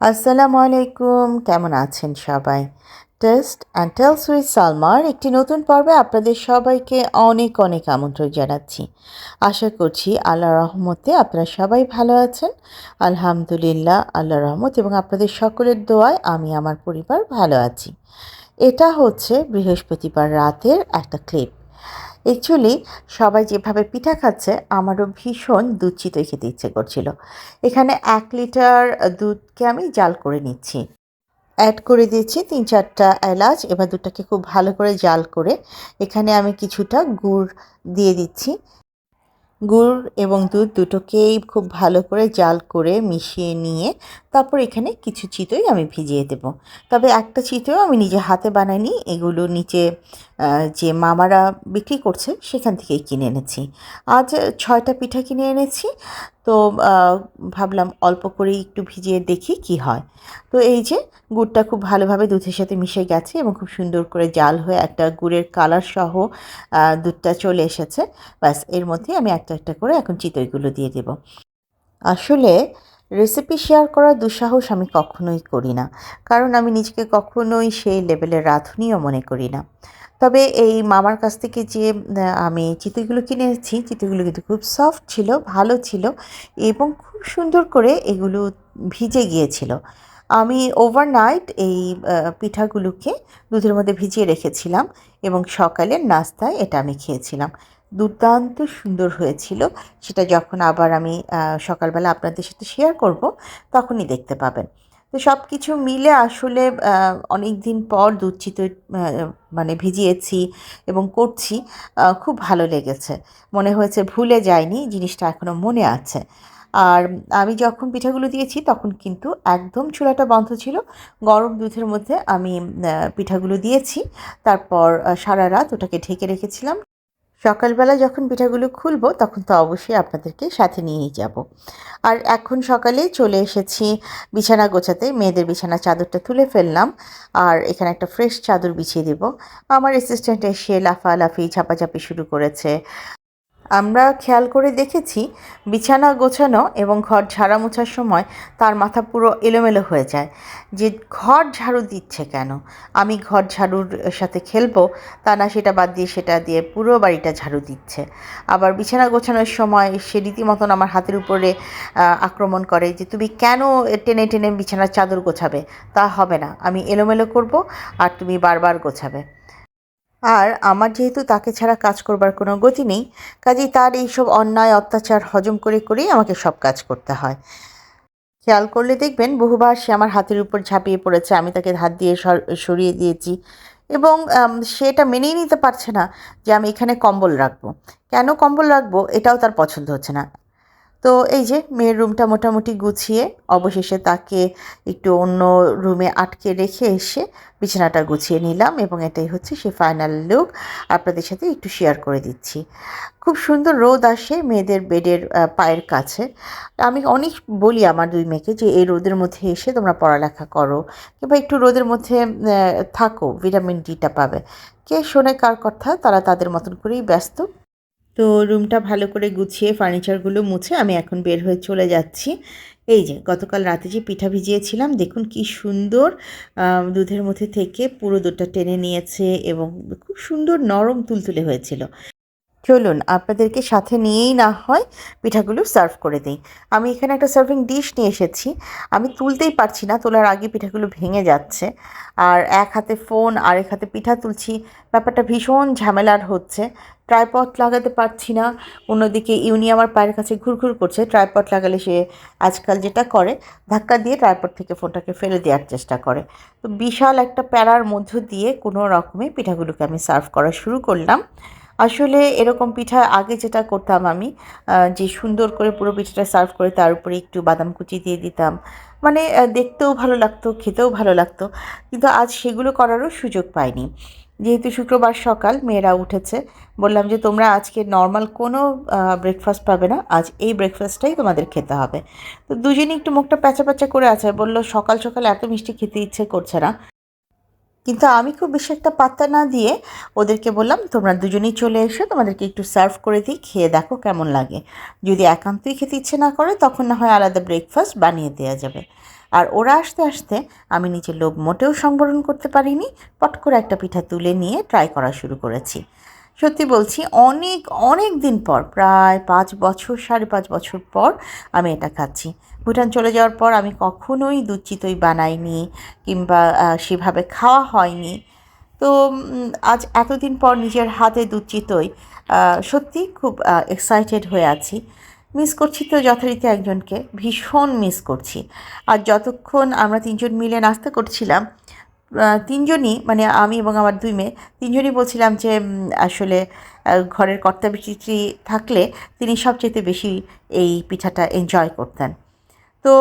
আসসালামু আলাইকুম কেমন আছেন সবাই? টেস্ট অ্যান্ড টেলস উইথ সালমার একটি নতুন পর্বে আপনাদের সবাইকে অনেক অনেক আমন্ত্রণ জানাচ্ছি। আশা করছি আল্লাহ রহমতে আপনারা সবাই ভালো আছেন। আলহামদুলিল্লাহ আল্লাহ রহমত এবং আপনাদের সকলের দোয়ায় আমি আমার পরিবার ভালো আছি। এটা হচ্ছে বৃহস্পতিবার রাতের একটা ক্লিপ অ্যাকচুয়ালি সবাই যেভাবে পিঠা খাচ্ছে, আমারও ভীষণ দুধ চিতই খেতে ইচ্ছে করছিল। এখানে এক লিটার দুধকে আমি জাল করে নিচ্ছি। অ্যাড করে দিয়েছি তিন চারটা এলাচ, এবার দুধটাকে খুব ভালো করে জাল করে এখানে আমি কিছুটা গুড় দিয়ে দিচ্ছি। গুড় এবং দুধ দুটোকেই খুব ভালো করে জাল করে মিশিয়ে নিয়ে তারপর এখানে কিছু চিতই আমি ভিজিয়ে দেব। তবে একটা চিতইও আমি নিজে হাতে বানাইনি, এগুলো নিচে যে মামারা বিক্রি করছে সেখান থেকেই কিনে এনেছি। আজ ছয়টা পিঠা কিনে এনেছি, তো ভাবলাম অল্প করেই একটু ভিজিয়ে দেখি কি হয়। তো এই যে গুড়টা খুব ভালোভাবে দুধের সাথে মিশে গেছে এবং খুব সুন্দর করে জাল হয়ে একটা গুড়ের কালার সহ দুধটা চলে এসেছে। ব্যাস, এর মধ্যে আমি একটা একটা করে এখন চিতইগুলো দিয়ে দেব। আসলে রেসিপি শেয়ার করার দুঃসাহস আমি কখনোই করি না। কারণ আমি নিজেকে কখনোই সেই লেভেলের রাঁধুনিও মনে করি না। তবে এই মামার কাছ থেকে যে আমি চিতইগুলো কিনেছি চিতইগুলো কিন্তু খুব সফট ছিল, ভালো ছিল এবং খুব সুন্দর করে এগুলো ভিজে গিয়েছিল। আমি ওভারনাইট এই পিঠাগুলোকে দুধের মধ্যে ভিজিয়ে রেখেছিলাম এবং সকালের নাস্তায় এটা আমি খেয়েছিলাম। দুর্দান্ত সুন্দর হয়েছিল। সেটা যখন আবার আমি সকালবেলা আপনাদের সাথে শেয়ার করব, তখনই দেখতে পাবেন। তো সব কিছু মিলে আসলে অনেক দিন পর দুধ মানে ভিজিয়েছি এবং করছি খুব ভালো লেগেছে। মনে হয়েছে ভুলে যায়নি জিনিসটা এখনও মনে আছে। আর আমি যখন পিঠাগুলো দিয়েছি, তখন কিন্তু একদম চুলাটা বন্ধ ছিল। গরম দুধের মধ্যে আমি পিঠাগুলো দিয়েছি। তারপর সারা রাত ওটাকে ঢেকে রেখেছিলাম। সকালবেলা যখন পিঠাগুলো খুলব, তখন তো অবশ্যই আপনাদেরকে সাথে নিয়েই যাব। আর এখন সকালে চলে এসেছি, বিছানা গোছাতে, মেয়েদের বিছানা চাদরটা তুলে ফেললাম। আর এখানে একটা ফ্রেশ চাদর বিছিয়ে দেব। আমার অ্যাসিস্ট্যান্ট এসে লাফালাফি, ঝাপাঝাপি শুরু করেছে। আমরা খেয়াল করে দেখেছি, বিছানা গোছানো এবং ঘর ঝাড়া মোছার সময় তার মাথা পুরো এলোমেলো হয়ে যায়। যে ঘর ঝাড়ু দিচ্ছে কেন? আমি ঘর ঝাড়ুর সাথে খেলব? তা না, সেটা বাদ দিয়ে সেটা দিয়ে পুরো বাড়িটা ঝাড়ু দিচ্ছে। আবার বিছানা গোছানোর সময় সে রীতিমতন আমার হাতের উপরে আক্রমণ করে যে, তুমি কেন টেনে টেনে বিছানার চাদর গোছাবে? তা হবে না। আমি এলোমেলো করব আর তুমি বারবার গোছাবে। আর আমার যেহেতু তাকে ছাড়া কাজ করবার কোনো গতি নেই, কাজেই তার এইসব অন্যায়, অত্যাচার হজম করে করেই আমাকে সব কাজ করতে হয়। খেয়াল করলে দেখবেন বহুবার সে আমার হাতের উপর ঝাঁপিয়ে পড়েছে, আমি তাকে হাত দিয়ে সরিয়ে দিয়েছি এবং সেটা মেনেই নিতে পারছে না যে আমি এখানে কম্বল রাখব। কেন কম্বল রাখব? এটাও তার পছন্দ হচ্ছে না। তো এই যে মেয়ের রুমটা মোটামুটি গুছিয়ে অবশেষে তাকে একটু অন্য রুমে আটকে রেখে এসে বিছানাটা গুছিয়ে নিলাম এবং এটাই হচ্ছে সে ফাইনাল লুক আপনাদের সাথে একটু শেয়ার করে দিচ্ছি। খুব সুন্দর রোদ আসে মেয়েদের বেডের পায়ের কাছে। আমি অনেক বলি আমার দুই মেয়েকে যে এই রোদের মধ্যে এসে তোমরা পড়ালেখা করো কিংবা একটু রোদের মধ্যে থাকো ভিটামিন ডিটা পাবে। কে শোনে কার কথা, তারা তাদের মতন করেই ব্যস্ত। তো রুমটা ভালো করে গুছিয়ে ফার্নিচারগুলো মুছে আমি এখন বের হয়ে চলে যাচ্ছি। এই যে, গতকাল রাতে যে পিঠা ভিজিয়েছিলাম, দেখুন কি সুন্দর দুধের মধ্যে থেকে পুরো দুধটা টেনে নিয়েছে এবং খুব সুন্দর নরম তুলতুলে হয়েছিল। চলুন, আপনাদেরকে সাথে নিয়েই না হয় পিঠাগুলো সার্ভ করে দিই। আমি এখানে একটা সার্ভিং ডিশ নিয়ে এসেছি। আমি তুলতেই পারছি না, তোলার আগে পিঠাগুলো ভেঙে যাচ্ছে। আর এক হাতে ফোন আর এক হাতে পিঠা তুলছি। ব্যাপারটা ভীষণ ঝামেলার হচ্ছে। ট্রাইপট লাগাতে পারছি না। অন্যদিকে ইউনি আমার পায়ের কাছে ঘুরঘুর করছে। ট্রাইপট লাগালে সে আজকাল যেটা করে, ধাক্কা দিয়ে ট্রাইপট থেকে ফোনটাকে ফেলে দেওয়ার চেষ্টা করে। তো বিশাল একটা প্যারার মধ্য দিয়ে কোনো রকমে পিঠাগুলোকে আমি সার্ভ করা শুরু করলাম। আসলে এরকম পিঠা আগে যেটা করতাম আমি যে সুন্দর করে পুরো পিঠাটা সার্ভ করে তার উপরে একটু বাদাম কুচি দিয়ে দিতাম। মানে দেখতেও ভালো লাগতো, খেতেও ভালো লাগতো। কিন্তু আজ সেগুলো করারও সুযোগ পাইনি। যেহেতু শুক্রবার সকাল, মেয়েরা উঠেছে। বললাম যে তোমরা আজকে নর্মাল কোনো ব্রেকফাস্ট পাবে না। আজ এই ব্রেকফাস্টটাই তোমাদের খেতে হবে। তো দুজনে একটু মুখটা প্যাচা প্যাচা করে আছে। বলল, সকাল সকাল এত মিষ্টি খেতে ইচ্ছে করছে না। কিন্তু আমি খুব বেশি একটা পাত্তা না দিয়ে ওদেরকে বললাম, তোমরা দুজনেই চলে এসো, তোমাদেরকে একটু সার্ভ করে দিই, খেয়ে দেখো কেমন লাগে। যদি একান্তই খেতে ইচ্ছে না করে, তখন না হয় আলাদা ব্রেকফাস্ট বানিয়ে দেওয়া যাবে। আর ওরা আসতে আসতে আমি নিজের লোভ মোটেও সংবরণ করতে পারিনি, পট করে একটা পিঠা তুলে নিয়ে ট্রাই করা শুরু করেছি। সত্যি বলছি, অনেক অনেক দিন পর, প্রায় পাঁচ বছর, সাড়ে পাঁচ বছর পর আমি এটা খাচ্ছি। ভুটান চলে যাওয়ার পর আমি কখনোই দুধ বানাইনি কিংবা সেভাবে খাওয়া হয়নি। তো আজ এতদিন পর নিজের হাতে দুধ চিতই সত্যি খুব এক্সাইটেড হয়ে আছি। মিস করছি তো যথারীতি একজনকে, ভীষণ মিস করছি। আর যতক্ষণ আমরা তিনজন মিলে নাস্তা করছিলাম তিনজনই মানে আমি এবং আমার দুই মেয়ে, তিনজনই বলছিলাম যে আসলে ঘরের কর্তা বিচিত্রী থাকলে তিনি সবচেয়ে বেশি এই পিঠাটা এনজয় করতেন। তো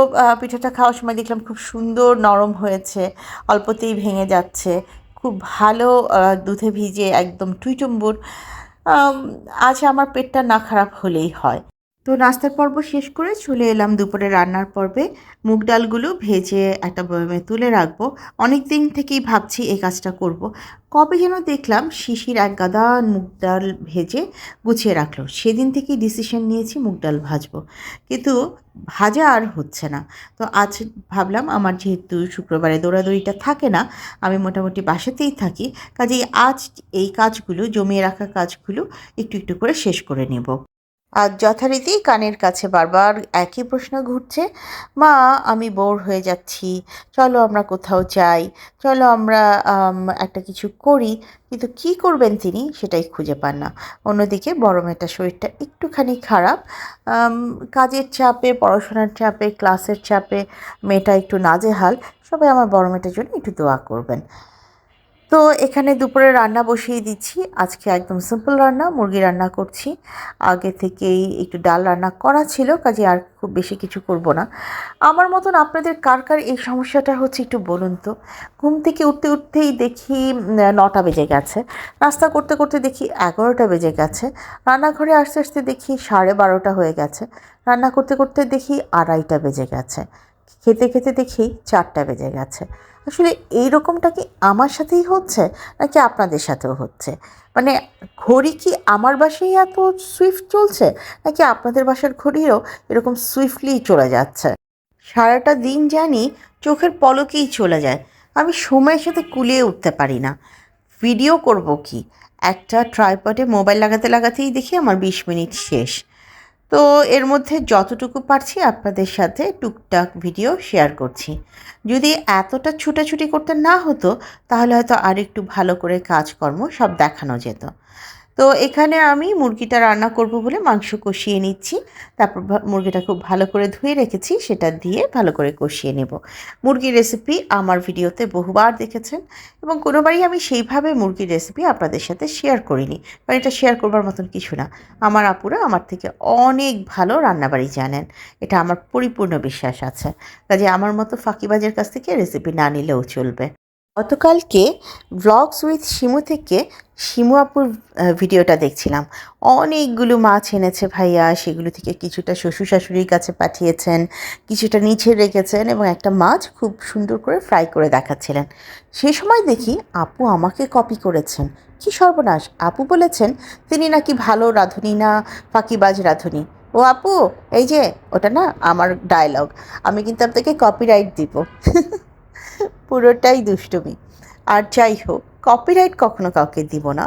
পিঠাটা খাওয়ার সময় দেখলাম খুব সুন্দর নরম হয়েছে, অল্পতেই ভেঙে যাচ্ছে, খুব ভালো দুধে ভিজে একদম টুইটুম্বুর। আজ আমার পেটটা না খারাপ হলেই হয়। তো নাস্তার পর্ব শেষ করে চলে এলাম দুপুরে রান্নার পর্বে। মুগ ডালগুলো ভেজে একটা বয়মে তুলে রাখব। অনেক দিন থেকেই ভাবছি এই কাজটা করব। কবে যেন দেখলাম শিশির এক গাদা মুগ ডাল ভেজে গুছিয়ে রাখল। সেদিন থেকেই ডিসিশন নিয়েছি মুগ ডাল ভাজবো। কিন্তু ভাজা আর হচ্ছে না। তো আজ ভাবলাম আমার যেহেতু শুক্রবারে দৌড়াদৌড়িটা থাকে না, আমি মোটামুটি বাসাতেই থাকি। কাজেই আজ এই কাজগুলো, জমিয়ে রাখা কাজগুলো একটু একটু করে শেষ করে নেব। আর যথারীতি কানের কাছে বারবার একই প্রশ্ন ঘুরছে, মা, আমি বোর হয়ে যাচ্ছি, চলো আমরা কোথাও যাই, চলো আমরা একটা কিছু করি। কিন্তু কি করবেন তিনি সেটাই খুঁজে পান না। অন্যদিকে বড় মেয়েটার শরীরটা একটুখানি খারাপ। কাজের চাপে, পড়াশোনার চাপে, ক্লাসের চাপে মেয়েটা একটু নাজেহাল। সবাই আমার বড় মেয়েটার জন্য একটু দোয়া করবেন। তো এখানে দুপুরে রান্না বসিয়ে দিচ্ছি। আজকে একদম সিম্পল রান্না, মুরগি রান্না করছি। আগে থেকেই একটু ডাল রান্না করা ছিল, কাজে আর খুব বেশি কিছু করব না। আমার মতন আপনাদের কার কার এই সমস্যাটা হচ্ছে একটু বলুন তো? ঘুম থেকে উঠতে উঠতেই দেখি নটা বেজে গেছে। নাস্তা করতে করতে দেখি এগারোটা বেজে গেছে। রান্নাঘরে আসতে আসতে দেখি সাড়ে বারোটা হয়ে গেছে। রান্না করতে করতে দেখি আড়াইটা বেজে গেছে। খেতে খেতে দেখি চারটা বেজে গেছে। আসলে এই রকমটা কি আমার সাথেই হচ্ছে নাকি আপনাদের সাথেও হচ্ছে? মানে ঘড়ি কি আমার বাসায় এত সুইফট চলছে নাকি আপনাদের বাসার ঘড়িও এরকম সুইফটলি চলে যাচ্ছে? সারাটা দিন জানি চোখের পলকেই চলে যায়। আমি সময়ের সাথে কুলিয়ে উঠতে পারি না। ভিডিও করব কি? একটা ট্রাইপডে মোবাইল লাগাতে লাগাতেই দেখি আমার বিশ মিনিট শেষ। তো এর মধ্যে যতটুকু পারছি আপনাদের সাথে টুকটাক ভিডিও শেয়ার করছি। যদি এতটা ছুটাছুটি করতে না হতো, তাহলে হয়তো আর একটু ভালো করে কাজকর্ম সব দেখানো যেত। তো এখানে আমি মুরগিটা রান্না করব বলে মাংস কষিয়ে নিচ্ছি। তারপর মুরগিটা খুব ভালো করে ধুয়ে রেখেছি, সেটা দিয়ে ভালো করে কষিয়ে নেব। মুরগির রেসিপি আমার ভিডিওতে বহুবার দেখেছেন এবং কোনোবারই আমি সেইভাবে মুরগির রেসিপি আপনাদের সাথে শেয়ার করিনি। কারণ এটা শেয়ার করবার মতন কিছু না। আমার আপুরা আমার থেকে অনেক ভালো রান্নাবাড়ি জানেন। এটা আমার পরিপূর্ণ বিশ্বাস আছে। কাজে আমার মতো ফাঁকিবাজের কাছ থেকে রেসিপি না নিলেও চলবে। গতকালকে ব্লগস উইথ শিমু থেকে শিমু আপুর ভিডিওটা দেখছিলাম। অনেকগুলো মাছ এনেছে ভাইয়া, সেগুলো থেকে কিছুটা শ্বশুর শাশুড়ির কাছে পাঠিয়েছেন, কিছুটা নিচে রেখেছেন এবং একটা মাছ খুব সুন্দর করে ফ্রাই করে দেখাচ্ছিলেন। সেই সময় দেখি আপু আমাকে কপি করেছেন। কি সর্বনাশ, আপু বলেছেন তিনি নাকি ভালো রাঁধুনি না, ফাঁকিবাজ রাঁধুনি। ও আপু, এই যে, ওটা না আমার ডায়লগ আমি কিন্তু আপনাকে কপিরাইট দিব। পুরোটাই দুষ্টুমি। আর যাই হোক কপিরাইট কখনো কাউকে দিব না।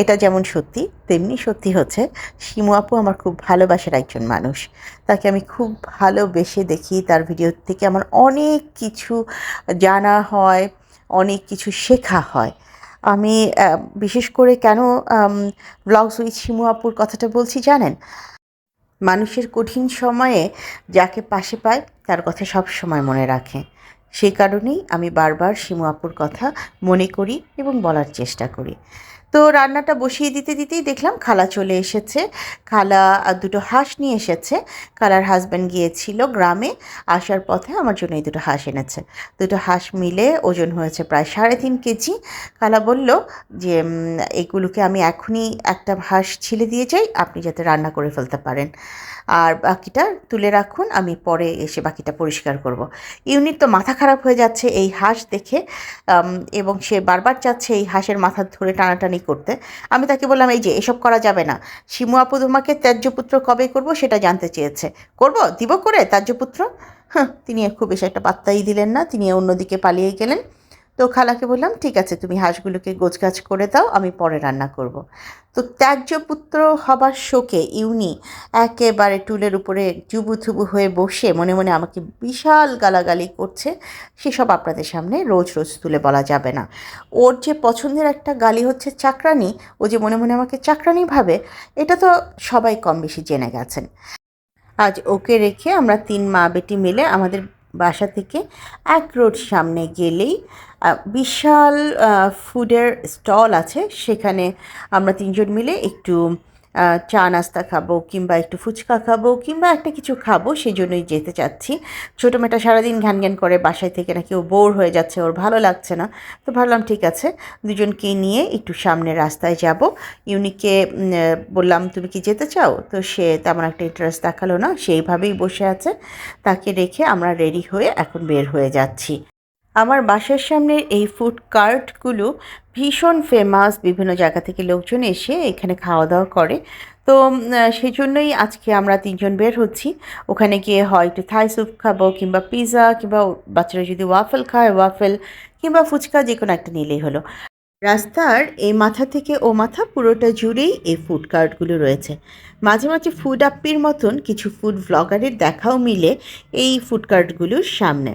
এটা যেমন সত্যি, তেমনি সত্যি হচ্ছে, শিমু আপু আমার খুব ভালোবাসার একজন মানুষ। তাকে আমি খুব ভালোবেসে দেখি, তার ভিডিও থেকে আমার অনেক কিছু জানা হয়, অনেক কিছু শেখা হয়। আমি বিশেষ করে কেন ব্লগস উইথ শিমু আপুর কথাটা বলছি জানেন? মানুষের কঠিন সময়ে যাকে পাশে পায়, তার কথা সব সময় মনে রাখে। সেই কারণেই আমি বারবার শিমু আপুর কথা মনে করি এবং বলার চেষ্টা করি। তো রান্নাটা বসিয়ে দিতে দিতেই দেখলাম খালা চলে এসেছে। খালা দুটো হাঁস নিয়ে এসেছে। খালার হাজব্যান্ড গিয়েছিল গ্রামে। আসার পথে আমার জন্য এই দুটো হাঁস এনেছে। দুটো হাঁস মিলে ওজন হয়েছে প্রায় সাড়ে তিন কেজি। খালা বলল যে এগুলোকে আমি এখনই একটা হাঁস ছিলে দিয়ে যাই। আপনি যাতে রান্না করে ফেলতে পারেন। আর বাকিটা তুলে রাখুন, আমি পরে এসে বাকিটা পরিষ্কার করব। ইউনিট তো মাথা খারাপ হয়ে যাচ্ছে এই হাঁস দেখে এবং সে বারবার চাচ্ছে এই হাঁসের মাথা ধরে টানাটানি করতে। আমি তাকে বললাম, এই যে, এসব করা যাবে না। শিমু আপু তোমাকে ত্যায্যপুত্র কবে করব সেটা জানতে চেয়েছে। করব? দিব করে ত্যায্যপুত্র হ্যাঁ তিনি খুব বেশি একটা পাত্তাই দিলেন না, তিনি অন্যদিকে পালিয়ে গেলেন। তো খালাকে বললাম, ঠিক আছে, তুমি হাঁসগুলোকে গোছগাছ করে দাও, আমি পরে রান্না করব। তো ত্যায্যপুত্র হবার শোকে ইউনি একেবারে টুলের উপরে জুবু থুবু হয়ে বসে মনে মনে আমাকে বিশাল গালাগালি করছে। সেসব আপনাদের সামনে রোজ রোজ তুলে বলা যাবে না। ওর যে পছন্দের একটা গালি হচ্ছে চাকরানি, ও যে মনে মনে আমাকে চাকরানি ভাবে, এটা তো সবাই কম বেশি জেনে গেছেন। আজ ওকে রেখে আমরা তিন মা বেটি মিলে আমাদের বাসা থেকে এক রোড সামনে গেলেই বিশাল ফুডের স্টল আছে। সেখানে আমরা তিনজন মিলে একটু চা নাস্তা খাব কিংবা একটু ফুচকা খাব কিংবা একটা কিছু খাব সেই জন্যই যেতে চাচ্ছি। ছোটো মেয়েটা সারাদিন ঘ্যান ঘ্যান করে বাসায় থেকে নাকি ও বোর হয়ে যাচ্ছে ওর ভালো লাগছে না। তো ভাবলাম ঠিক আছে দুজনকে নিয়ে একটু সামনে রাস্তায় যাব। আহ, বললাম তুমি কি যেতে চাও? তো সে তেমন একটা ইন্টারেস্ট দেখাল না সেইভাবেই বসে আছে। তাকে রেখে আমরা রেডি হয়ে এখন বের হয়ে যাচ্ছি। আমার বাসার সামনের এই ফুড কার্টগুলো ভীষণ ফেমাস বিভিন্ন জায়গা থেকে লোকজন এসে এখানে খাওয়া দাওয়া করে। তো সেই জন্যই আজকে আমরা তিনজন বের হচ্ছি। ওখানে গিয়ে হয় একটু থাই স্যুপ খাব কিংবা পিৎজা কিংবা বাচ্চারা যদি ওয়াফেল খায় ওয়াফেল কিংবা ফুচকা যে কোনো একটা নিলেই হলো। রাস্তার এই মাথা থেকে ও মাথা পুরোটা জুড়েই এই ফুড কার্টগুলো রয়েছে। মাঝে মাঝে ফুড আপ্পির মতন কিছু ফুড ব্লগারের দেখাও মিলে এই ফুড কার্টগুলোর সামনে।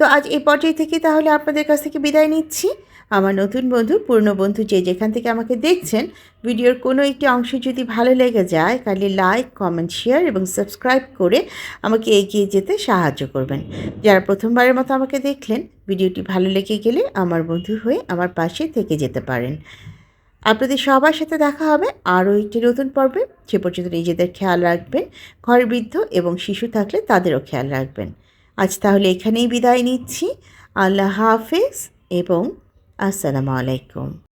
তো আজ এই পর্যায়ে থেকে তাহলে আপনাদের কাছ থেকে বিদায় নিচ্ছি। আমার নতুন বন্ধু, পুরনো বন্ধু যে যেখান থেকে আমাকে দেখছেন, ভিডিওর কোনো একটি অংশ যদি ভালো লেগে যায় তাহলে লাইক, কমেন্ট, শেয়ার এবং সাবস্ক্রাইব করে আমাকে এগিয়ে যেতে সাহায্য করবেন। যারা প্রথমবারের মতো আমাকে দেখলেন, ভিডিওটি ভালো লেগে গেলে আমার বন্ধু হয়ে আমার পাশে থেকে যেতে পারেন। আপনাদের সবার সাথে দেখা হবে আরও একটি নতুন পর্বে। সে পর্যন্ত নিজেদের খেয়াল রাখবেন ঘরে বৃদ্ধ এবং শিশু থাকলে তাদেরও খেয়াল রাখবেন। আজ তাহলে এখানেই বিদায় নিচ্ছি। আল্লাহ হাফেজ এবং আসসালামু আলাইকুম।